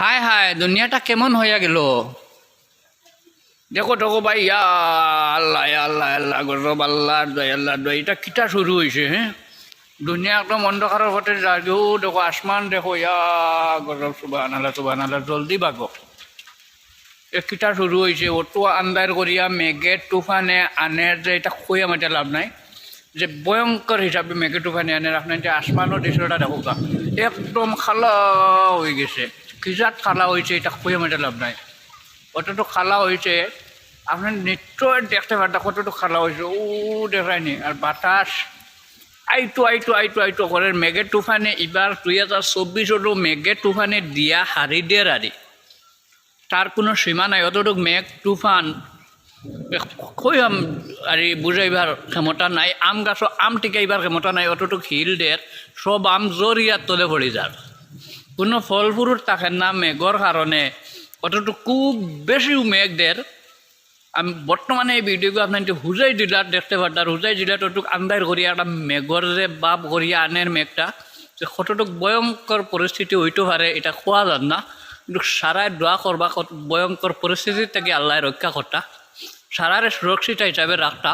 হায় হায়, দুনিয়াটা কেমন হইয়া গেল? দেখো দেখো ভাই, ইয়া আল্লাহ আল্লাহ আল্লাহ গরব আল্লাহ, দয় আল্লাহ, দয়, এটা কিটা শুরু হয়েছে হ্যাঁ? দুনিয়া একদম অন্ধকারের হতে যাগেও দেখো আসমান, দেখো, ইয়া গরব সুবাহ আল্লাহ সুবাহ আল্লাহ জলদি বাগো। এ কিটা শুরু হয়েছে অটো আন্দার করিয়া মেঘে তুফানে আনের যে এটা আমার এটা লাভ নাই। যে ভয়ঙ্কর হিসাবে মেঘে তুফানে আনের আপনার যে আসমানের দৃশ্যটা দেখো একদম খালা হয়ে গেছে। কিজাত খালা হয়েছে, এটা আমার এটা লাভ নাই। কতটুকু খালা হয়েছে আপনার নিশ্চয় দেখতে পারটা কতটুকু খালা হয়েছে। ও দেখায়নি, আর বাতাস। আইটো আইটো আইটো আইটো করে মেঘে তুফানে এবার দুই হাজার চব্বিশতো মেঘে তুফানে দিয়া হারি দিয়ে হারি তার কোনো সীমা নাই, অতটুক মেঘ, তুফান। কই আর বুঝাইবার ক্ষমতা নাই, আম গাছ আম টিকাইবার ক্ষমতা নাই, অতটুক হিল দের সব আম জরিয়ার তলে পড়ি যার কোনো ফল ফুরুর থাকে না মেঘর কারণে অতটুক খুব বেশি মেঘ দের। আমি বর্তমানে এই ভিডিওকে আপনার হুজাই দিলার, দেখতে পারতার হুজাই দিলার ওটুক আন্দার করিয়া একটা মেঘর যে বাপ করিয়া আনের মেঘটা, যে কতটুক ভয়ঙ্কর পরিস্থিতি হইতে পারে, এটা খোয়া যান না। কিন্তু সারায় দোয়া করবা ভয়ঙ্কর পরিস্থিতি থেকে আল্লাহ রক্ষা করতা। সারারে সুরক্ষিত হিসাবে রাখতা।